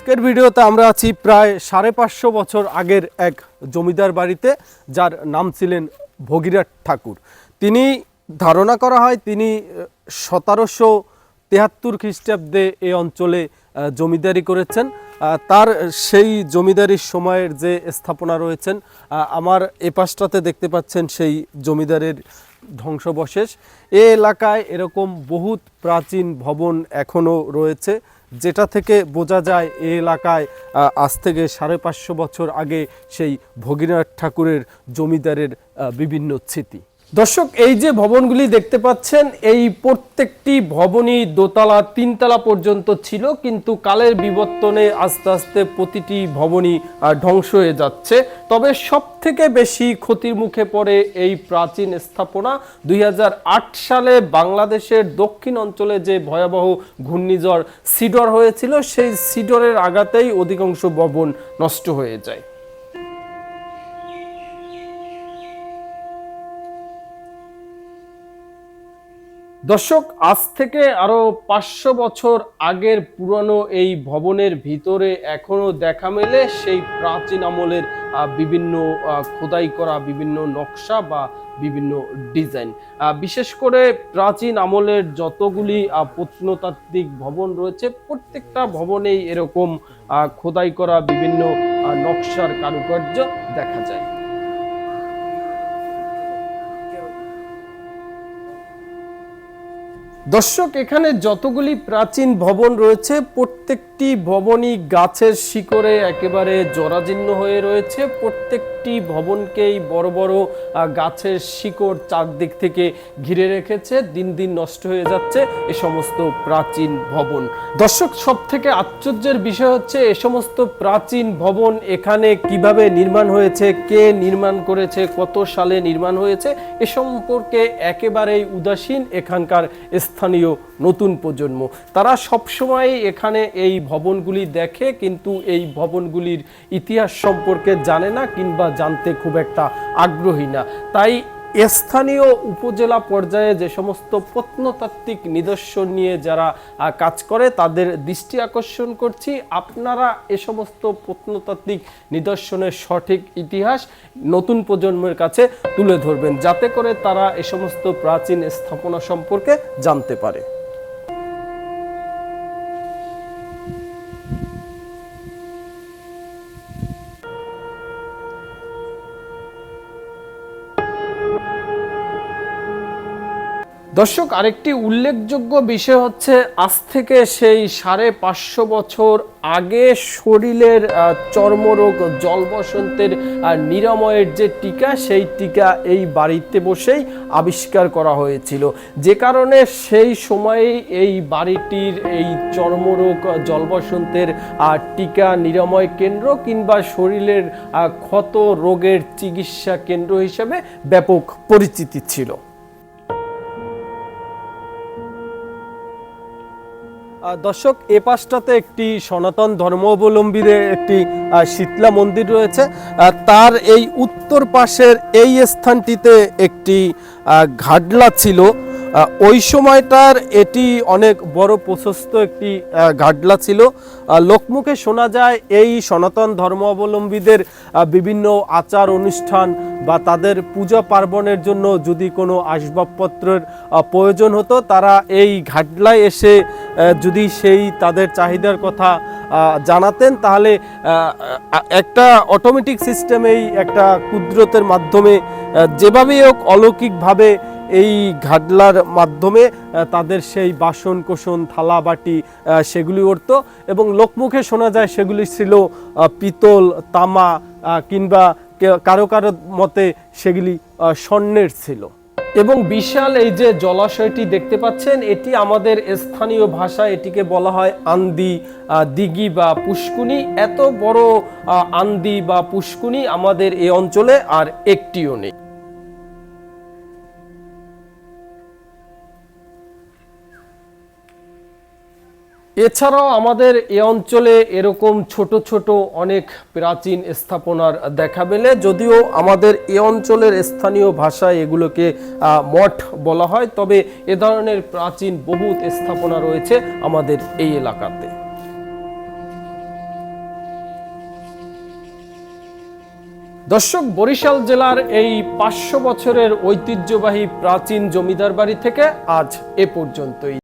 আজকের ভিডিওতে আমরা আছি প্রায় সাড়ে পাঁচশো বছর আগের এক জমিদার বাড়িতে, যার নাম ছিলেন ভগীরথ ঠাকুর। তিনি ধারণা করা হয় তিনি সতেরোশো তেহাত্তর খ্রিস্টাব্দে এ অঞ্চলে জমিদারি করেছেন। তার সেই জমিদারির সময়ের যে স্থাপনা রয়েছেন আমার এ পাশটাতে দেখতে পাচ্ছেন সেই জমিদারের ধ্বংসবশেষ। এ এলাকায় এরকম বহুত প্রাচীন ভবন এখনও রয়েছে, যেটা থেকে বোঝা যায় এ এলাকায় আজ থেকে সাড়ে পাঁচশো বছর আগে সেই ভগীরথ ঠাকুরের জমিদারের বিভিন্ন স্মৃতি। দর্শক, এই যে ভবনগুলি দেখতে পাচ্ছেন, এই প্রত্যেকটি ভবনই দোতলা, তিনতলা পর্যন্ত ছিল, কিন্তু কালের বিবর্তনে আস্তে আস্তে প্রতিটি ভবনই ধ্বংস হয়ে যাচ্ছে। তবে সব থেকে বেশি ক্ষতির মুখে পড়ে এই প্রাচীন স্থাপনা। দুই হাজার আট সালে বাংলাদেশের দক্ষিণ অঞ্চলে যে ভয়াবহ ঘূর্ণিঝড় সিডর হয়েছিল, সেই সিডরের আঘাতেই অধিকাংশ ভবন নষ্ট হয়ে যায়। দর্শক, আজ থেকে আরও পাঁচশো বছর আগের পুরনো এই ভবনের ভিতরে এখনও দেখা মেলে সেই প্রাচীন আমলের বিভিন্ন খোদাই করা বিভিন্ন নকশা বা বিভিন্ন ডিজাইন। বিশেষ করে প্রাচীন আমলের যতগুলি প্রত্নতাত্ত্বিক ভবন রয়েছে, প্রত্যেকটা ভবনেই এরকম খোদাই করা বিভিন্ন নকশার কারুকার্য দেখা যায়। দর্শক, এখানে যতগুলি প্রাচীন ভবন রয়েছে, প্রত্যেকটি ভবনই গাছের শিকড়ে একেবারে জরাজীর্ণ হয়ে রয়েছে। প্রত্যেকটি ভবনকেই বড় বড় গাছের শিকড় চারদিক থেকে ঘিরে রেখেছে। দিন দিন নষ্ট হয়ে যাচ্ছে এ সমস্ত প্রাচীন ভবন। দর্শক সব থেকে আশ্চর্যের বিষয় হচ্ছে এ সমস্ত প্রাচীন ভবন এখানে কীভাবে নির্মাণ হয়েছে, কে নির্মাণ করেছে, কত সালে নির্মাণ হয়েছে, এ সম্পর্কে একেবারেই উদাসীন এখানকার নতুন প্রজন্ম। তারা সবসময় এখানে এই ভবনগুলি দেখে, কিন্তু এই ভবনগুলির ইতিহাস সম্পর্কে জানে না কিংবা জানতে খুব একটা আগ্রহী না। তাই স্থানীয় উপজেলা পর্যায়ে যে সমস্ত প্রত্নতাত্ত্বিক নিদর্শন নিয়ে যারা কাজ করে, তাদের দৃষ্টি আকর্ষণ করছি। আপনারা এ সমস্ত প্রত্নতাত্ত্বিক নিদর্শনের সঠিক ইতিহাস নতুন প্রজন্মের কাছে তুলে ধরবেন, যাতে করে তারা এ সমস্ত প্রাচীন স্থাপনা সম্পর্কে জানতে পারে। দর্শক আরেকটি উল্লেখযোগ্য বিষয় হচ্ছে আজ থেকে সেই সাড়ে পাঁচশো বছর আগে শরীরের চর্মরোগ জল বসন্তের নিরাময়ের যে টিকা সেই টিকা এই বাড়িতে বসেই আবিষ্কার করা হয়েছিল। যে কারণে সেই সময়েই এই বাড়িটির এই চর্মরোগ আহ, জল বসন্তের টিকা নিরাময় কেন্দ্র কিংবা শরীরের ক্ষত রোগের চিকিৎসা কেন্দ্র হিসেবে ব্যাপক পরিচিতি ছিল। দর্শক, এ পাশটাতে একটি সনাতন ধর্মাবলম্বীদের একটি শীতলা মন্দির রয়েছে। তার এই উত্তর পাশের এই স্থানটিতে একটি ঘাটলা ছিল। ওই সময়টার এটি অনেক বড় প্রশস্ত একটি ঘাডলা ছিল। লোকমুখে শোনা যায় এই সনাতন ধর্মাবলম্বীদের বিভিন্ন আচার অনুষ্ঠান বা তাদের পূজা পার্বণের জন্য যদি কোনো আসবাবপত্রের প্রয়োজন হতো, তারা এই ঘাটলায় এসে যদি সেই তাদের চাহিদার কথা জানাতেন, তাহলে একটা অটোমেটিক সিস্টেমেই একটা কুদরতের মাধ্যমে যেভাবেই হোক অলৌকিকভাবে এই ঘাটলার মাধ্যমে তাদের সেই বাসন কোসন থালা, বাটি সেগুলি উঠত এবং লোকমুখে শোনা যায় সেগুলি ছিল পিতল, তামা কিংবা কারও কারও মতে সেগুলি স্বর্ণের ছিল। এবং বিশাল এই যে জলাশয়টি দেখতে পাচ্ছেন, এটি আমাদের স্থানীয় ভাষায় এটিকে বলা হয় আন্দি দিঘি বা পুষ্কুনি। এত বড় আন্দি বা পুষ্কুনি আমাদের এই অঞ্চলে আর একটিও নেই। এছাড়াও আমাদের এ অঞ্চলে এরকম ছোট ছোট অনেক প্রাচীন স্থাপনার দেখা মেলে যদিও আমাদের এ অঞ্চলের স্থানীয় ভাষায় এগুলোকে মঠ বলা হয়, তবে এ ধরনের প্রাচীন বহুত স্থাপনা রয়েছে আমাদের এই এলাকাতে। দর্শক, বরিশাল জেলার এই পাঁচশো বছরের ঐতিহ্যবাহী প্রাচীন জমিদার বাড়ি থেকে আজ এ পর্যন্তই।